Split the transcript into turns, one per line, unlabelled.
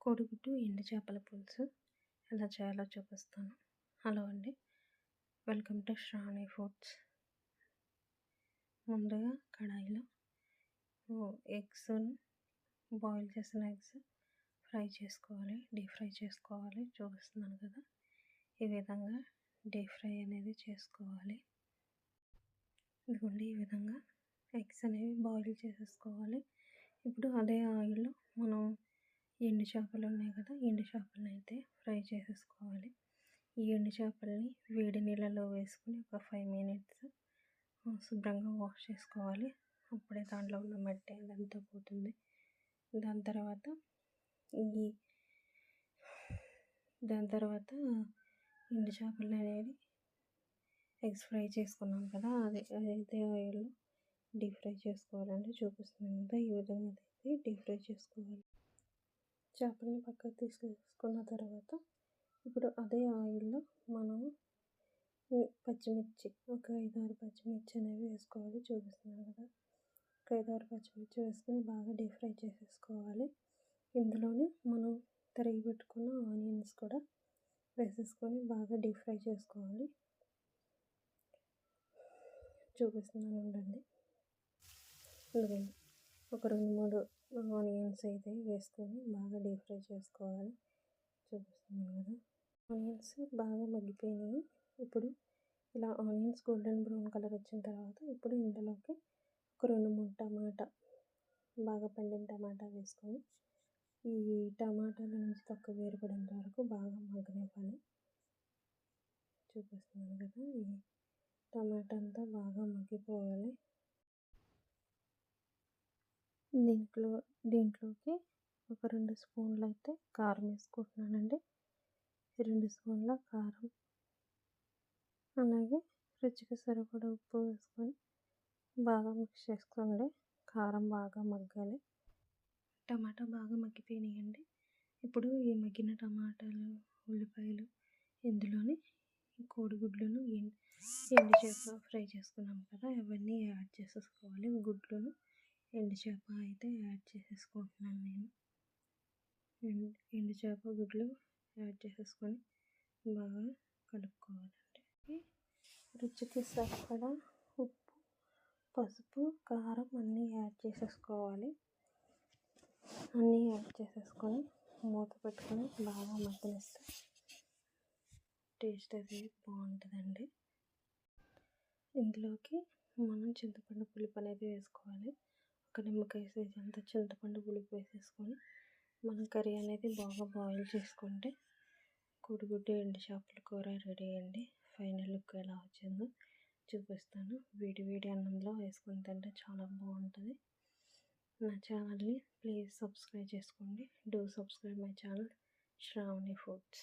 కోడిగుడ్డు ఎండు చేపల పులుసు. ఎలా చేయాలో చూపిస్తాను. హలో అండి. Welcome to Sravani foods. ముందుగా కడాయిలో ఎగ్స్ బాయిల్ చేసిన ఎగ్స్ ఫ్రై చేసుకోవాలి. డీప్ ఫ్రై చేసుకోవాలి. చూపిస్తున్నాను కదా. ఈ విధంగా డీప్ ఫ్రై అనేది చేసుకోవాలి. ఇదిగోండి ఈ విధంగా ఎగ్స్ అనేవి బాయిల్ చేసేసుకోవాలి. ఇప్పుడు అదే ఆయిల్లో మనం ఎండు చేపలు ఉన్నాయి కదా ఎండు చేపలను అయితే ఫ్రై చేసేసుకోవాలి. ఈ ఎండు చేపల్ని వేడి నీళ్ళలో వేసుకుని ఒక ఫైవ్ మినిట్స్ శుభ్రంగా వాష్ చేసుకోవాలి. అప్పుడే దాంట్లో ఉన్న మట్టి అదంతా పోతుంది. దాని తర్వాత ఈ దాని తర్వాత ఎండు చేపలు అనేది ఎగ్స్ ఫ్రై చేసుకున్నాం కదా అది అదైతే ఆయిల్లో డీప్ ఫ్రై చేసుకోవాలంటే చూపిస్తుంది కదా ఈ విధంగా అయితే డీప్ ఫ్రై చేసుకోవాలి. చేపలని పక్కకు తీసుకున్న తర్వాత ఇప్పుడు అదే ఆయిల్లో మనం పచ్చిమిర్చి ఒక ఐదారు పచ్చిమిర్చి అనేవి వేసుకోవాలి. చూపిస్తున్నాను కదా. ఒక ఐదారు పచ్చిమిర్చి వేసుకొని బాగా డీప్ ఫ్రై చేసేసుకోవాలి. ఇందులోనే మనం తరిగి పెట్టుకున్న ఆనియన్స్ కూడా వేసేసుకొని బాగా డీప్ ఫ్రై చేసుకోవాలి. చూపిస్తున్నాను ఉండండి. ఒక రెండు మూడు ఆనియన్స్ అయితే వేసుకొని బాగా డీప్ ఫ్రై చేసుకోవాలి. చూపిస్తుంది కదా. ఆనియన్స్ బాగా మగ్గిపోయినాయి. ఇప్పుడు ఇలా ఆనియన్స్ గోల్డెన్ బ్రౌన్ కలర్ వచ్చిన తర్వాత ఇప్పుడు ఇందులోకి ఒక రెండు మూడు టమాటా బాగా పండిన టమాటా వేసుకొని ఈ టమాటాల నుంచి తక్కువ వేరుపడేంత వరకు బాగా మగ్గనివ్వాలి. చూపిస్తున్నాను కదా ఈ టమాటా అంతా బాగా మగ్గిపోవాలి. దీంట్లో దీంట్లోకి ఒక రెండు స్పూన్లు అయితే కారం వేసుకుంటున్నానండి. రెండు స్పూన్ల కారం. అలాగే రుచికి సరిపడా ఉప్పు వేసుకొని బాగా మిక్స్ చేసుకోండి. కారం బాగా మగ్గాలి. టమాటా బాగా మగ్గిపోయినాయండి. ఇప్పుడు ఈ మగ్గిన టమాటాలు ఉల్లిపాయలు ఇందులోని కోడిగుడ్లను ఎండు చేప ఫ్రై చేసుకున్నాం కదా అవన్నీ యాడ్ చేసేసుకోవాలి. గుడ్లను ఎండు చేప అయితే యాడ్ చేసేసుకుంటున్నాను నేను. ఎండు ఎండు చేప గుడ్లు యాడ్ చేసేసుకొని బాగా కలుపుకోవాలండి. రుచికి సరిపడ ఉప్పు పసుపు కారం అన్నీ యాడ్ చేసేసుకోవాలి. అన్నీ యాడ్ చేసేసుకొని మూత పెట్టుకొని బాగా మగ్గనిస్తే టేస్ట్ అది బాగుంటుందండి. ఇందులోకి మనం చింతపండు పులుపు అనేది వేసుకోవాలి. ఒక నిమ్మకాయ సైజ్ అంత చింతపండు పులుపు వేసేసుకొని మనం కర్రీ అనేది బాగా బాయిల్ చేసుకుంటే కోడిగుడ్డు ఎండు చేపల కూర రెడీ అయ్యండి ఫైనల్ లుక్ ఎలా వచ్చిందో చూపిస్తాను. వేడి వేడి అన్నంలో వేసుకొని తింటే చాలా బాగుంటుంది. నా ఛానల్ని ప్లీజ్ సబ్స్క్రైబ్ చేసుకోండి. Do subscribe my channel. Sravani foods.